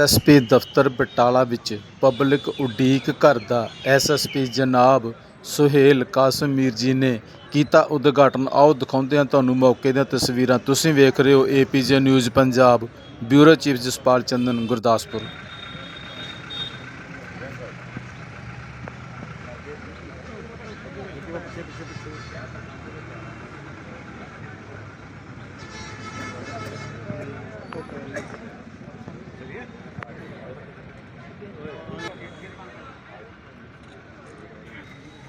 SSP ਦਫ਼ਤਰ ਬਟਾਲਾ ਵਿੱਚ public ਉਡੀਕ ਘਰ ਦਾ ਐਸਐਸਪੀ ਜਨਾਬ ਸੁਹੇਲ ਕਾਸਮੀਰ ਜੀ ਨੇ ਕੀਤਾ ਉਦਘਾਟਨ। ਆਓ ਦਿਖਾਉਂਦੇ ਹਾਂ ਤੁਹਾਨੂੰ ਮੌਕੇ ਦੀਆਂ ਤਸਵੀਰਾਂ। ਤੁਸੀਂ ਵੇਖ ਰਹੇ ਹੋ APJ news Punjab, bureau chief Jaspal Chandan, Gurdaspur.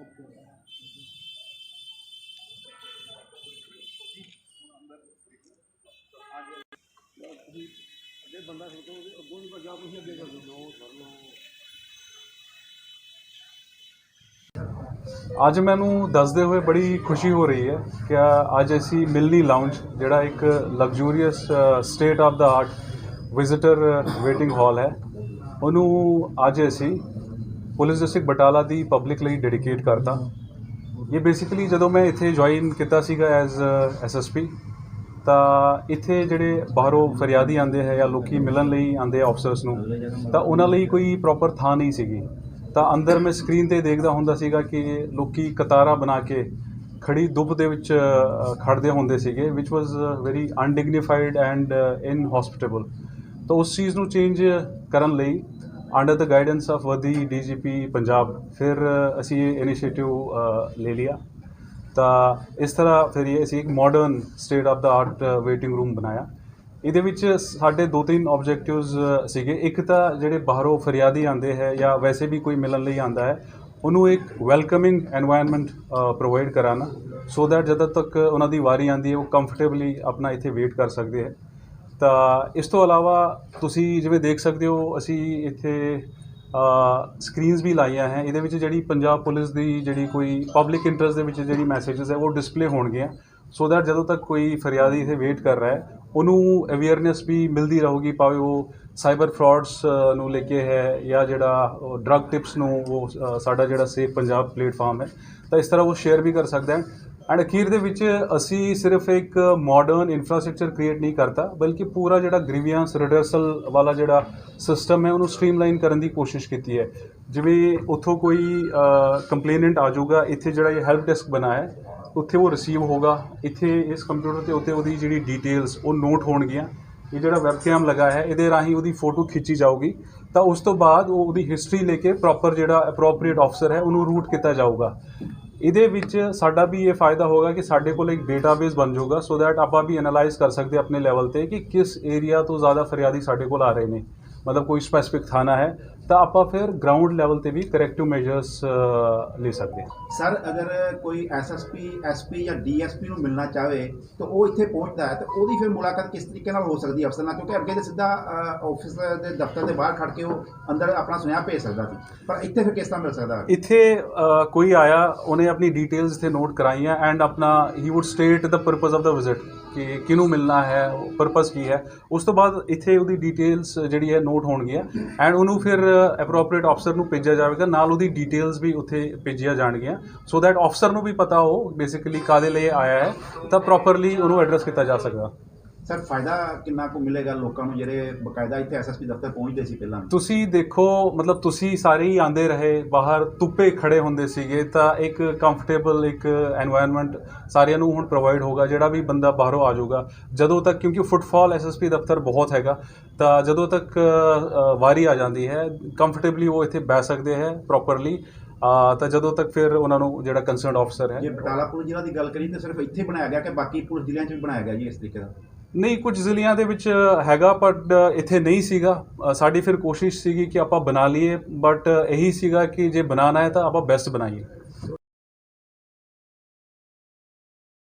ਇੰਜ ਅੱਜ ਮੈਨੂੰ ਦੱਸਦੇ ਹੋਏ ਬੜੀ ਖੁਸ਼ੀ ਹੋ ਰਹੀ ਹੈ ਕਿ ਅੱਜ ਅਸੀਂ ਮਿਲਨੀ ਲਾਉਂਜ ਜਿਹੜਾ ਇੱਕ luxurious state of the art visitor waiting hall ਹੈ। ਉਹਨੂੰ ਅੱਜ ਅਸੀਂ ਪੁਲਿਸ ਡਿਸਟ੍ਰਿਕਟ ਬਟਾਲਾ ਦੀ ਪਬਲਿਕ ਲਈ ਡੈਡੀਕੇਟ ਕਰਤਾ। ਇਹ ਬੇਸਿਕਲੀ ਜਦੋਂ ਮੈਂ ਇੱਥੇ ਜੁਆਇਨ ਕੀਤਾ ਸੀਗਾ ਐਜ਼ ਐਸਐਸਪੀ ਤਾਂ ਇੱਥੇ ਜਿਹੜੇ ਬਾਹਰੋਂ ਫਰਿਆਦੀ ਆਉਂਦੇ ਹੈ ਜਾਂ ਲੋਕੀ ਮਿਲਣ ਲਈ ਆਉਂਦੇ ਆਫਸਰਸ ਨੂੰ ਤਾਂ ਉਹਨਾਂ ਲਈ ਕੋਈ ਪ੍ਰੋਪਰ ਥਾਂ ਨਹੀਂ ਸੀਗੀ। ਤਾਂ ਅੰਦਰ ਮੈਂ ਸਕਰੀਨ ਤੇ ਦੇਖਦਾ ਹੁੰਦਾ ਸੀਗਾ ਕਿ ਲੋਕੀ ਕਤਾਰਾਂ ਬਣਾ ਕੇ ਖੜੀ ਧੁੱਪ ਦੇ ਵਿੱਚ ਅ, ਖੜਦੇ ਹੁੰਦੇ ਸੀਗੇ ਵਿਚ ਵਾਸ ਵੈਰੀ ਅਨਡਿਗਨੀਫਾਈਡ ਐਂਡ ਇਨਹੋਸਪਿਟੇਬਲ ਤਾਂ ਉਸ ਚੀਜ਼ ਨੂੰ ਚੇਂਜ ਕਰਨ ਲਈ under the guidance of the DGP Punjab ਫਿਰ ਅਸੀਂ ਇਹ ਇਨੀਸ਼ੀਏਟਿਵ ਲੈ ਲਿਆ ਤਾਂ ਇਸ ਤਰ੍ਹਾਂ ਫਿਰ ਇਹ ਅਸੀਂ ਇੱਕ modern state of the art waiting room ਬਣਾਇਆ ਇਹਦੇ ਵਿੱਚ ਸਾਡੇ ਦੋ ਤਿੰਨ ਆਬਜੈਕਟਿਵਸ ਸੀਗੇ ਇੱਕ ਤਾਂ ਜਿਹੜੇ ਬਾਹਰੋਂ ਫਰਿਆਦੀ ਆਉਂਦੇ ਹੈ ਜਾਂ ਵੈਸੇ ਵੀ ਕੋਈ ਮਿਲਣ ਲਈ ਆਉਂਦਾ ਹੈ ਉਹਨੂੰ ਇੱਕ ਵੈਲਕਮਿੰਗ এনवायरमेंट ਪ੍ਰੋਵਾਈਡ ਕਰਾਣਾ ਸੋ ਦੈਟ ਜਦੋਂ ਤੱਕ ਉਹਨਾਂ ਦੀ ਵਾਰੀ ਆਂਦੀ ਹੈ ਉਹ ਕੰਫਰਟੇਬਲੀ ਆਪਣਾ ਇੱਥੇ ਵੇਟ ਕਰ ਸਕਦੇ ਹੈ ਤਾਂ ਇਸ ਤੋਂ ਇਲਾਵਾ ਤੁਸੀਂ ਜਿਵੇਂ ਦੇਖ ਸਕਦੇ ਹੋ, ਅਸੀਂ ਇੱਥੇ ਸਕਰੀਨਸ ਵੀ ਲਾਈਆਂ ਹੈ। ਇਹਦੇ ਵਿੱਚ ਜਿਹੜੀ ਪੰਜਾਬ ਪੁਲਿਸ ਦੀ ਜਿਹੜੀ ਕੋਈ ਪਬਲਿਕ ਇੰਟਰਸਟ ਦੇ ਵਿੱਚ ਜਿਹੜੀ ਮੈਸੇजेस ਹੈ, ਉਹ ਡਿਸਪਲੇ ਹੋਣਗੀਆਂ। ਸੋ ਦੈਟ ਜਦੋਂ ਤੱਕ ਕੋਈ ਫਰਿਆਦੀ ਇਥੇ ਵੇਟ ਕਰ ਰਿਹਾ ਹੈ, ਉਹਨੂੰ ਅਵੇਅਰਨੈਸ ਵੀ ਮਿਲਦੀ ਰਹੂਗੀ, ਭਾਵੇਂ ਉਹ ਸਾਈਬਰ ਫਰਾਡਸ ਨੂੰ ਲੈ ਕੇ ਹੈ ਜਾਂ ਜਿਹੜਾ ਡਰੱਗ ਟਿਪਸ ਨੂੰ ਉਹ ਸਾਡਾ ਜਿਹੜਾ ਸੇਫ ਪੰਜਾਬ ਪਲੇਟਫਾਰਮ ਹੈ, ਤਾਂ ਇਸ ਤਰ੍ਹਾਂ ਉਹ ਸ਼ੇਅਰ ਵੀ ਕਰ ਸਕਦਾ ਹੈ ਐਂਡ ਅਖੀਰ ਦੇ ਵਿੱਚ ਅਸੀਂ ਸਿਰਫ ਇੱਕ ਮਾਡਰਨ ਇਨਫਰਾਸਟ੍ਰਕਚਰ ਕ੍ਰੀਏਟ ਨਹੀਂ ਕਰਤਾ, ਬਲਕਿ ਪੂਰਾ ਜਿਹੜਾ ਗ੍ਰੀਵੀਅੰਸ ਰਿਡਰਸਲ ਵਾਲਾ ਜਿਹੜਾ ਸਿਸਟਮ ਹੈ, ਉਹਨੂੰ ਸਟ੍ਰੀਮਲਾਈਨ ਕਰਨ ਦੀ ਕੋਸ਼ਿਸ਼ ਕੀਤੀ ਹੈ। ਜਿਵੇਂ ਉੱਥੋਂ ਕੋਈ ਕੰਪਲੇਨੈਂਟ ਆ ਜਾਊਗਾ, ਇੱਥੇ ਜਿਹੜਾ ਇਹ ਹੈਲਪ ਡੈਸਕ ਬਣਾਇਆ ਹੈ, ਉੱਥੇ ਉਹ ਰਿਸੀਵ ਹੋਗਾ ਇੱਥੇ ਇਸ ਕੰਪਿਊਟਰ ਤੇ ਉੱਤੇ ਉਹਦੀ ਜਿਹੜੀ ਡਿਟੇਲਸ ਉਹ ਨੋਟ ਹੋਣਗੀਆਂ। ਇਹ ਜਿਹੜਾ ਵੈਬਕੈਮ ਲਗਾ ਹੈ, ਇਹਦੇ ਰਾਹੀਂ ਉਹਦੀ ਫੋਟੋ ਖਿੱਚੀ ਜਾਊਗੀ। ਤਾਂ ਉਸ ਤੋਂ ਬਾਅਦ ਉਹ ਉਹਦੀ ਹਿਸਟਰੀ ਲੈ ਕੇ ਪ੍ਰੋਪਰ ਜਿਹੜਾ ਅਪਰੋਪਰੀਏਟ ਅਫਸਰ ਹੈ, ਉਹਨੂੰ ਰੂਟ ਕੀਤਾ ਜਾਊਗਾ। ਇਹਦੇ ਵਿੱਚ ਸਾਡਾ ਵੀ ਇਹ ਫਾਇਦਾ ਹੋਗਾ ਕਿ ਸਾਡੇ ਕੋਲ ਇੱਕ ਡੇਟਾਬੇਸ ਬਣ ਜਾਊਗਾ ਸੋ ਦੈਟ ਆਪਾਂ ਵੀ ਐਨਾਲਾਈਜ਼ ਕਰ ਸਕਦੇ ਆਪਣੇ ਲੈਵਲ ਤੇ ਕਿ ਕਿਸ ਏਰੀਆ ਤੋਂ ਜ਼ਿਆਦਾ ਫਰਿਆਦੀ ਸਾਡੇ ਕੋਲ ਆ ਰਹੇ ਨੇ। ਮਤਲਬ ਕੋਈ ਸਪੈਸੀਫਿਕ ਥਾਣਾ ਹੈ ਤਾਂ ਆਪਾਂ ਫਿਰ ਗਰਾਊਂਡ ਲੈਵਲ ਤੇ ਵੀ ਕਰੈਕਟਿਵ ਮੈਜਰਸ ਲੈ ਸਕਦੇ ਹਾਂ। ਸਰ ਅਗਰ ਕੋਈ ਐਸਐਸਪੀ ਐਸਪੀ ਜਾਂ ਡੀਐਸਪੀ ਨੂੰ ਮਿਲਣਾ ਚਾਹਵੇ ਤਾਂ ਉਹ ਇੱਥੇ ਪਹੁੰਚਦਾ ਹੈ ਤਾਂ ਉਹਦੀ ਫਿਰ ਮੁਲਾਕਾਤ ਕਿਸ ਤਰੀਕੇ ਨਾਲ ਹੋ ਸਕਦੀ ਹੈ ਅਫਸਰ ਨਾਲ ਕਿਉਂਕਿ ਅੱਗੇ ਤੇ ਸਿੱਧਾ ਆਫਿਸ ਦੇ ਦਫ਼ਤਰ ਦੇ ਬਾਹਰ ਖੜ ਕੇ ਉਹ ਅੰਦਰ ਆਪਣਾ ਸੁਨੇਹਾ ਭੇਜ ਸਕਦਾ ਸੀ। ਪਰ ਇੱਥੇ ਫਿਰ ਕਿਸ ਤਰ੍ਹਾਂ ਮਿਲ ਸਕਦਾ ਇੱਥੇ ਕੋਈ ਆਇਆ ਉਹਨੇ ਆਪਣੀ ਡਿਟੇਲਸ ਇੱਥੇ ਨੋਟ ਕਰਾਈਆਂ ਐਂਡ ਆਪਣਾ ਹੀ would state the purpose of the visit ਕਿ ਕਿਹਨੂੰ ਮਿਲਣਾ ਹੈ ਪਰਪਸ ਕੀ ਹੈ। ਉਸ ਤੋਂ ਬਾਅਦ ਇੱਥੇ ਉਹਦੀ ਡਿਟੇਲਸ ਜਿਹੜੀ ਹੈ ਨੋਟ ਹੋਣਗੀਆਂ ਐਂਡ ਉਹਨੂੰ ਫਿਰ ਅਪਰੋਪਰੀਏਟ ਅਫਸਰ ਨੂੰ ਭੇਜਿਆ ਜਾਵੇਗਾ, ਨਾਲ ਉਹਦੀ ਡਿਟੇਲਸ ਵੀ ਉੱਥੇ ਭੇਜੀਆਂ ਜਾਣਗੀਆਂ। ਸੋ ਦੈਟ ਅਫਸਰ ਨੂੰ ਵੀ ਪਤਾ ਹੋ ਬੇਸਿਕਲੀ ਕਾਦੇ ਲਈ ਆਇਆ ਹੈ, ਤਾਂ ਪ੍ਰੋਪਰਲੀ ਉਹਨੂੰ ਐਡਰੈਸ ਕੀਤਾ ਜਾ ਸਕਦਾ। ਸਰ ਫਾਇਦਾ ਕਿੰਨਾ ਕੁ ਮਿਲੇਗਾ ਲੋਕਾਂ ਨੂੰ ਜਿਹੜੇ ਬਕਾਇਦਾ ਇੱਥੇ ਐਸਐਸਪੀ ਦਫ਼ਤਰ ਪਹੁੰਚਦੇ ਸੀ ਪਹਿਲਾਂ? ਤੁਸੀਂ ਦੇਖੋ ਮਤਲਬ ਤੁਸੀਂ ਸਾਰੇ ਹੀ ਆਂਦੇ ਰਹੇ ਬਾਹਰ ਧੁੱਪੇ ਖੜੇ ਹੁੰਦੇ ਸੀਗੇ ਤਾਂ ਇੱਕ ਕੰਫਰਟੇਬਲ ਇੱਕ এনवायरमेंट ਸਾਰਿਆਂ ਨੂੰ ਹੁਣ ਪ੍ਰੋਵਾਈਡ ਹੋਗਾ ਜਿਹੜਾ ਵੀ ਬੰਦਾ ਬਾਹਰੋਂ ਆ ਜਾਊਗਾ। ਜਦੋਂ ਤੱਕ ਕਿਉਂਕਿ ਫੁੱਟਫਾਲ ਐਸਐਸਪੀ ਦਫ਼ਤਰ ਬਹੁਤ ਹੈਗਾ ਤਾਂ ਜਦੋਂ ਤੱਕ ਵਾਰੀ ਆ ਜਾਂਦੀ ਹੈ ਕੰਫਰਟੇਬਲੀ ਉਹ ਇੱਥੇ ਬੈ ਸਕਦੇ ਹੈ ਪ੍ਰੋਪਰਲੀ ਤਾਂ ਜਦੋਂ ਤੱਕ ਫਿਰ ਉਹਨਾਂ ਨੂੰ ਜਿਹੜਾ ਕੰਸਰਨਡ ਆਫਸਰ ਹੈ। ਜੇ ਬਟਾਲਾ ਪੁਲਿਸ ਜ਼ਿਲ੍ਹਾ ਦੀ ਗੱਲ ਕਰੀਏ ਤਾਂ ਸਿਰਫ ਇੱਥੇ ਬਣਾਇਆ ਗਿਆ ਕਿ ਬਾਕੀ ਪੁਲਿਸ ਜ਼ਿਲ੍ਹਿਆਂ 'ਚ ਵੀ ਬਣਾਇਆ ਗਿਆ ਜੀ ਇਸ ਤਰੀਕੇ ਦਾ? ਨਹੀਂ, ਕੁਝ ਜ਼ਿਲ੍ਹਿਆਂ ਦੇ ਵਿੱਚ ਹੈਗਾ ਬਟ ਇੱਥੇ ਨਹੀਂ ਸੀਗਾ। ਸਾਡੀ ਫਿਰ ਕੋਸ਼ਿਸ਼ ਸੀਗੀ ਕਿ ਆਪਾਂ ਬਣਾ ਲਈਏ ਬਟ ਇਹੀ ਸੀਗਾ ਕਿ ਜੇ ਬਣਾਉਣਾ ਹੈ ਤਾਂ ਆਪਾਂ ਬੈਸਟ ਬਣਾਈਏ।